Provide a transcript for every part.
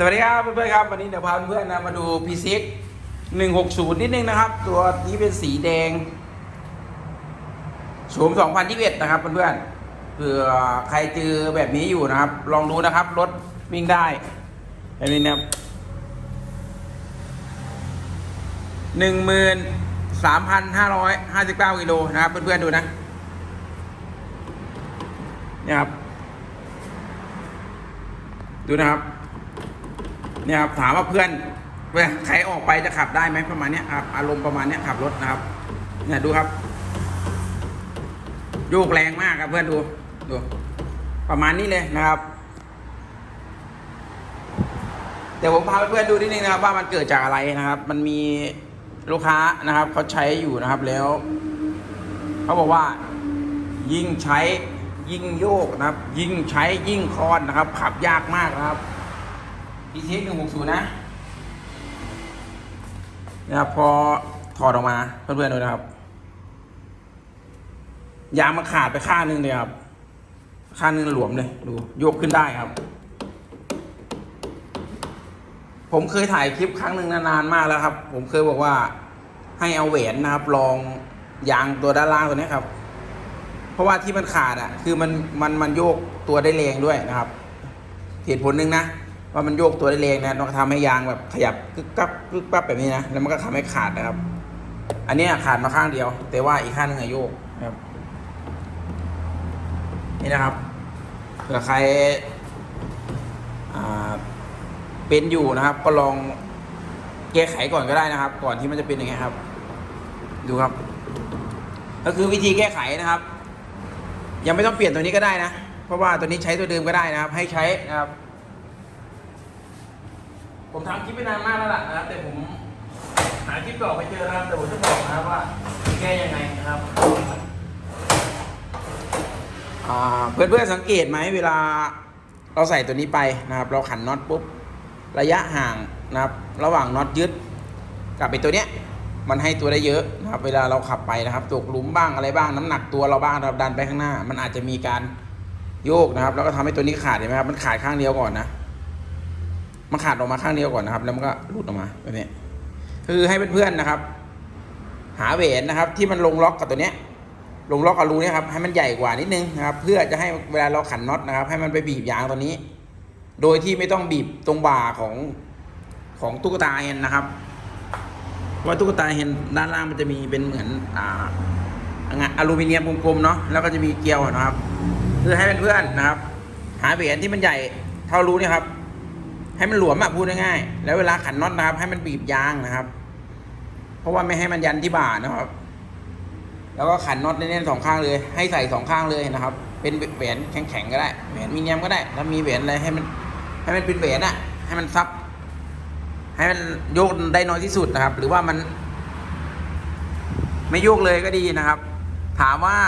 สวัสดีครับเพื่อนๆครับวันนี้เดี๋ยวพาเพื่อนๆนะมาดู p ีซิกหนึ่งหกศูนย์นิดนึงนะครับ ตัวนี้เป็นสีแดงโฉม2021นะครับเพื่อนๆเผื่อใครเจอแบบนี้อยู่นะครับ ลองดูนะครับ รถวิ่งได้อันนี้นะหนึ่งหมื่นสามพันห้าร้อยห้าสิบเก้ากิโลนะครับ เพื่อนๆดูนะเนี่ยครับ ดูนะครับ เนี่ยครับถามว่าเพื่อนใครออกไปจะขับได้ไหมประมาณนี้ครับอารมณ์ประมาณนี้ขับรถนะครับเนี่ยดูครับโยกแรงมากครับเพื่อนดูดู ประมาณนี้เลยนะครับเดี๋ยวผมพาเพื่อนดูนิดนึงนะครับ ว่ามันเกิดจากอะไรนะครับ มันมีลูกค้านะครับเขาใช้อยู่นะครับแล้วเขาบอกว่า ยิ่งใช้ยิ่งโยกนะครับ ยิ่งใช้ยิ่งคอนนะครับ ขับยากมากนะครับ ดีเทคหนึ่งหกศูนย์นะนะครับพอถอดออกมาเพื่อนๆดูนะครับ ยางมันขาดไปข้างหนึงเลยครับ ข้างหนึงหลวมเลยดูโยกขึ้นได้ครับ ผมเคยถ่ายคลิปครั้งหนึ่งนานๆมากแล้วครับ ผมเคยบอกว่าให้เอาแหวนนะครับลองยางตัวด้านล่างตัวนี้ครับ เพราะว่าที่มันขาดอะ คือมันมันมันโยกตัวได้แรงด้วยนะครับ เหตุผลหนึ่งนะ ว่ามันโยกตัวได้แรงนะมันก็ทำให้ยางแบบขยับกึกกับกึกกับแบบนี้นะแล้วมันก็ทำให้ขาดนะครับ อันนี้ขาดมาข้างเดียว แต่ว่าอีกข้างหนึงอะโยกนะครับ นี่นะครับเผื่อใครอ่าเป็นอยู่นะครับ ก็ลองแก้ไขก่อนก็ได้นะครับ ก่อนที่มันจะเป็นอย่างเงี้ยครับ ดูครับ ก็คือวิธีแก้ไขนะครับ ยังไม่ต้องเปลี่ยนตัวนี้ก็ได้นะ เพราะว่าตัวนี้ใช้ตัวเดิมก็ได้นะครับ ให้ใช้นะครับ ผมทำคลิปไปนานมากแล้วล่ะนะครับแต่ผมหาคลิปต่อไม่เจอนะครับแต่ผมจะบอกนะครับว่าแก้ยังไงนะครับอ่าเพื่อนๆสังเกตไหมเวลาเราใส่ตัวนี้ไปนะครับ เราขันน็อตปุ๊บระยะห่างนะครับ ระหว่างน็อตยึดกับไอตัวเนี้ยมันให้ตัวได้เยอะนะครับ เวลาเราขับไปนะครับตกหลุมบ้างอะไรบ้างน้ำหนักตัวเราบ้างเราดันไปข้างหน้า มันอาจจะมีการโยกนะครับ แล้วก็ทำให้ตัวนี้ขาดเห็นไหมครับมันขาดข้างเดียวก่อนนะ มันขาดออกมาข้างเดียวก่อนนะครับ แล้วมันก็หลุดออกมาแบบนี้คือให้เพื่อนๆนะครับ หาแหวนนะครับ ที่มันลงล็อกกับตัวเนี้ย ลงล็อกกับรูเนี้ยครับให้มันใหญ่กว่านิดนึงนะครับ เพื่อจะให้เวลาเราขันน็อตนะครับ ให้มันไปบีบยางตัวนี้ โดยที่ไม่ต้องบีบตรงบ่าของของตุ๊กตาเอ็นนะครับเพราะว่าตุ๊กตาเห็นด้านล่างมันจะมีเป็นเหมือนอ่างอลูมิเนียมกลมๆเนาะแล้วก็จะมีเกลียวนะครับ เพื่อให้เพื่อนๆนะครับ หาแหวนที่มันใหญ่เท่ารูเนี่ครับ ให้มันหลวมอะพูดง่ายๆแล้วเวลาขันน็อตนะครับ ให้มันบีบยางนะครับ เพราะว่าไม่ให้มันยันที่บ่านะครับ แล้วก็ขันน็อตแน่นๆสองข้างเลย ให้ใส่สองข้างเลยนะครับ เป็นแหวนแข็งๆก็ได้แหวนมีเนียมก็ได้ถ้ามีแหวนอะไรให้มัน ให้มันเป็นแหวนอะให้มันซับ ให้มันโยกได้น้อยที่สุดนะครับ หรือว่ามัน ไม่โยกเลยก็ดีนะครับ ถามว่า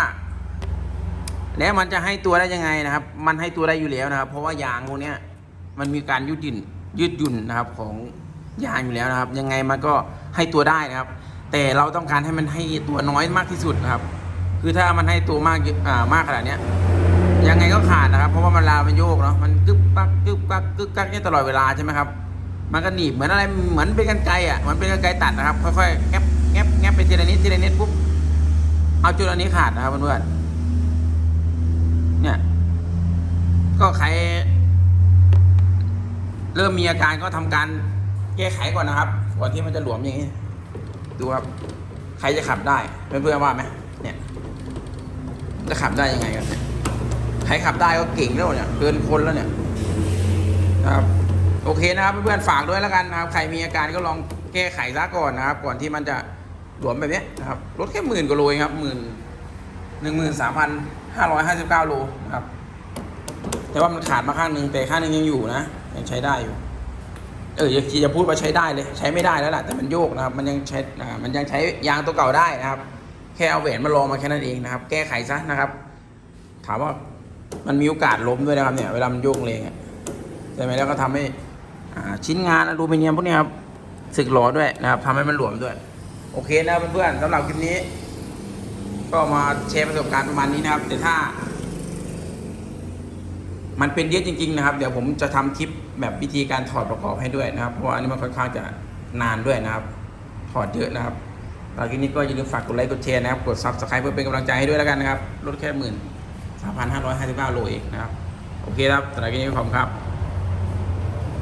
แล้วมันจะให้ตัวได้ยังไงนะครับ มันให้ตัวได้อยู่แล้วนะครับ เพราะว่ายางพวกเนี้ย มันมีการยืดหยุ่นยืดหยุ่นนะครับของยางอยู่แล้วนะครับ ยังไงมันก็ให้ตัวได้นะครับ แต่เราต้องการให้มันให้ตัวน้อยมากที่สุดนะครับ คือถ้ามันให้ตัวมากเยอะอ่ามากขนาดเนี้ยยังไงก็ขาดนะครับ เพราะว่ามันลามันโยกเนาะมันกึกกักกึกกักกึกกักนี่ตลอดเวลาใช่ไหมครับ มันก็หนีบเหมือนอะไรเหมือนเป็นกันไกอะเหมันเป็นกันไกตัดนะครับค่อยๆแงบแงบแงบไปทีละนิดทีละนิดปุ๊บเอาจุดอันนี้ขาดนะครับเพื่อนๆเนี่ยก็ใคร มมีอาการก็ทำการแก้ไขก่อนนะครับก่อนที่มันจะหลวมอย่างนี้ ดูครับ ใครจะขับได้เพื่อนๆว่าไหมเนี่ย จะขับได้ยังไงกันเนี่ยใครขับได้ก็เก่งแล้วเนี่ยเกินคนแล้วเนี่ยนะครับโอเคนะครับเพื่อนๆฝากด้วยแล้วกันนะครับ ใครมีอาการก็ลองแก้ไขซะก่อนนะครับ ก่อนที่มันจะหลวมแบบนี้นะครับรถแค่หมื่นกว่าโลเองครับหมื่นหนึ่งหมื่นสามพันห้าร้อยห้าสิบเก้าโลนะครับ แต่ว่ามันขาดมาข้างหนึ่งแต่ข้างหนึ่งยังอยู่นะ ยังใช้ได้อยู่ เอออย่าอย่าพูดว่าใช้ได้เลย ใช้ไม่ได้แล้วแหละแต่มันโยกนะครับ มันยังใช้อ่ามันยังใช้ยางตัวเก่าได้นะครับ แค่เอาแหวนมาลองมาแค่นั้นเองนะครับ แก้ไขซะนะครับ ถามว่ามันมีโอกาสล้มด้วยนะครับเนี่ยเวลามันโยกแรงอะใช่ไหมแล้วก็ทำให้ชิ้นงานอลูมิเนียมพวกนี้ครับสึกหลอด้วยนะครับทำให้มันหลวมด้วย โอเคนะเพื่อนๆสำหรับคลิปนี้ ก็มาแชร์ประสบการณ์ประมาณนี้นะครับ แต่ถ้า มันเป็นเยอะจริง ๆ นะครับ เดี๋ยวผมจะทำคลิปแบบวิธีการถอดประกอบให้ด้วยนะครับ เพราะว่าอันนี้มันค่อนข้างจะนานด้วยนะครับ ถอดเยอะนะครับตอนนี้ก็อย่าลืมฝากกดไลค์กดแชร์นะครับ กด subscribe เพื่อเป็นกำลังใจให้ด้วยแล้วกันนะครับลดแค่หมื่นสามพันห้าร้อยห้าสิบเก้าโลเองนะครับ โอเคครับสำหรับคลิปนี้ขอบคุณครับ